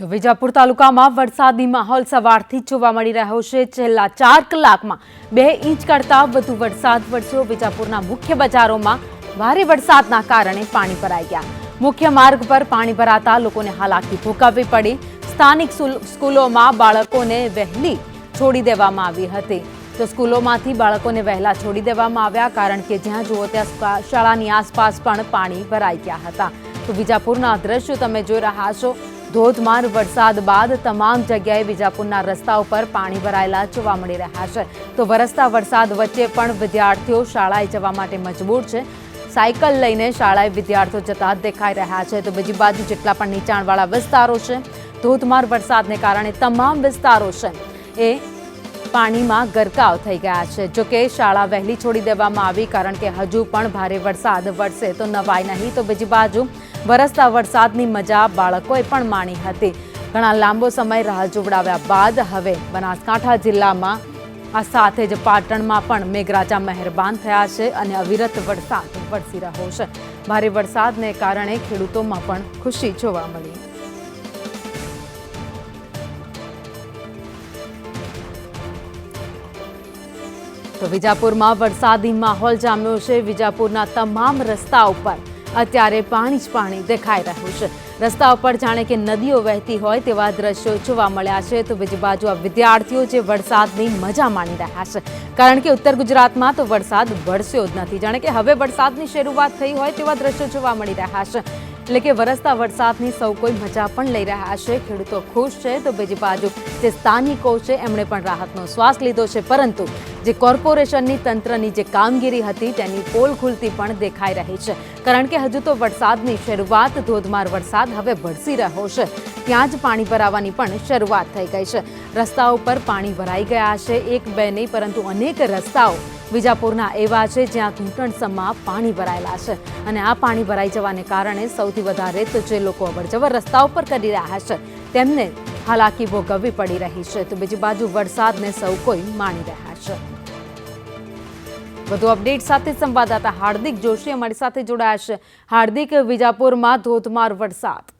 તો વિજાપુર તાલુકામાં વરસાદી માહોલ સવારથી જોવા મળી રહ્યો છે. છેલ્લા ચાર કલાકમાં બે ઇંચ કરતાં વધુ વરસાદ વરસ્યો. વિજાપુરના મુખ્ય બજારોમાં ભારે વરસાદના કારણે પાણી ભરાઈ ગયા. મુખ્ય માર્ગ પર પાણી ભરાતા લોકોને હાલાકી ભોગવવી પડી. સ્થાનિક સ્કૂલોમાં બાળકોને વહેલી છોડી દેવામાં આવી હતી. તો સ્કૂલોમાંથી બાળકોને વહેલા છોડી દેવામાં આવ્યા કારણ કે જ્યાં જુઓ ત્યાં શાળાની આસપાસ પણ પાણી ભરાઈ ગયા હતા. તો વિજાપુરના દ્રશ્યો તમે જોઈ રહ્યા છો. ધોધમાર વરસાદ બાદ તમામ જગ્યાએ વિજાપુરના રસ્તાઓ પર પાણી ભરાયેલા જોવા મળી રહ્યા છે. તો વરસતા વરસાદ વચ્ચે પણ વિદ્યાર્થીઓ શાળાએ જવા માટે મજબૂર છે. સાયકલ લઈને શાળાએ વિદ્યાર્થીઓ જતા દેખાઈ રહ્યા છે. તો બીજી બાજુ જેટલા પણ નીચાણવાળા વિસ્તારો છે, ધોધમાર વરસાદને કારણે તમામ વિસ્તારો છે એ પાણીમાં ગરકાવ થઈ ગયા છે. જો કે શાળા વહેલી છોડી દેવામાં આવી કારણ કે હજુ પણ ભારે વરસાદ વરસે તો નવાય નહીં. તો બીજી બાજુ વરસતા વરસાદની મજા બાળકોએ પણ માણી હતી. ઘણા લાંબો સમય રાહ જોવડાવ્યા બાદ હવે બનાસકાંઠા જિલ્લામાં આ સાથે જ પાટણમાં પણ મેઘરાજા મહેરબાન થયા છે અને અવિરત વરસાદ વરસી રહ્યો છે. ભારે વરસાદને કારણે ખેડૂતોમાં પણ ખુશી જોવા મળી. તો વિજાપુરમાં વરસાદી માહોલ જામ્યો છે. વિજાપુરના તમામ રસ્તા ઉપર અત્યારે પાણી જ પાણી દેખાઈ રહ્યું છે. રસ્તા ઉપર જાણે કે નદીઓ વહેતી હોય તેવા દ્રશ્યો જોવા મળ્યા છે. તો બીજી બાજુ આ વિદ્યાર્થીઓ જે વરસાદની મજા માણી રહ્યા છે. કારણ કે ઉત્તર ગુજરાતમાં તો વરસાદ વરસ્યો જ નથી. જાણે કે હવે વરસાદની શરૂઆત થઈ હોય તેવા દ્રશ્યો જોવા મળી રહ્યા છે. એટલે કે વરસતા વરસાદની સૌ કોઈ મજા પણ લઈ રહ્યા છે. ખેડૂતો ખુશ છે, તો બીજી બાજુ જે સ્થાનિકો છે, એમણે પણ રાહતનો શ્વાસ લીધો છે. પરંતુ જે કોર્પોરેશનની તંત્રની જે કામગીરી હતી, તેની પોલ ખુલતી પણ દેખાઈ રહી છે. કારણ કે હજુ તો વરસાદની શરૂઆત, ધોધમાર વરસાદ હવે વરસી રહ્યો છે. ત્યાં જ પાણી ભરાવાની પણ શરૂઆત થઈ ગઈ છે. રસ્તાઓ પર પાણી ભરાઈ ગયા છે. એક બે નહીં, પરંતુ અનેક રસ્તાઓ વિજાપુરના એવા છે જ્યાં ઘૂંટણસમાં પાણી ભરાયેલા છે. અને આ પાણી ભરાઈ જવાને કારણે સૌથી વધારે તો જે લોકો અવરજવર રસ્તા ઉપર કરી રહ્યા છે, તેમને હાલાકી ભોગવવી પડી રહી છે. તો બીજી બાજુ વરસાદને સૌ કોઈ માણી રહ્યા છે. વધુ અપડેટ સાથે સંવાદદાતા હાર્દિક જોશી અમારી સાથે જોડાયા છે. હાર્દિક, વિજાપુરમાં ધોધમાર વરસાદ.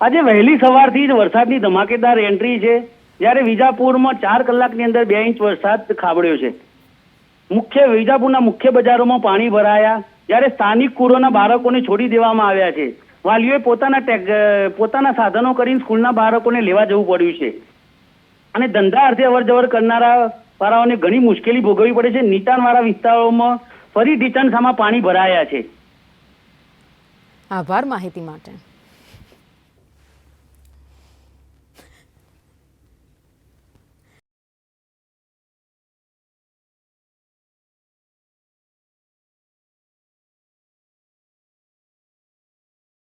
આજે વહેલી સવારથી જ વરસાદની ધમાકેદાર એન્ટ્રી છે. જ્યારે વિજાપુરમાં ચાર કલાકની અંદર બે ઇંચ વરસાદ ખાબડ્યો છે. મુખ્ય વિજાપુરના મુખ્ય બજારોમાં પાણી ભરાયા. જ્યારે સ્થાનિક કુરોના બાળકોને છોડી દેવામાં આવ્યા છે. વાલીઓએ પોતાના પોતાના સાધનો કરીને સ્કૂલના બાળકોને લેવા જવું પડ્યું છે. અને ધંધા અર્થે અવર જવર કરનારા વાળાઓને ઘણી મુશ્કેલી ભોગવવી પડે છે. નીચાણવાળા વિસ્તારોમાં ફરી ઢીચણસામાં પાણી ભરાયા છે. આભાર માહિતી માટે.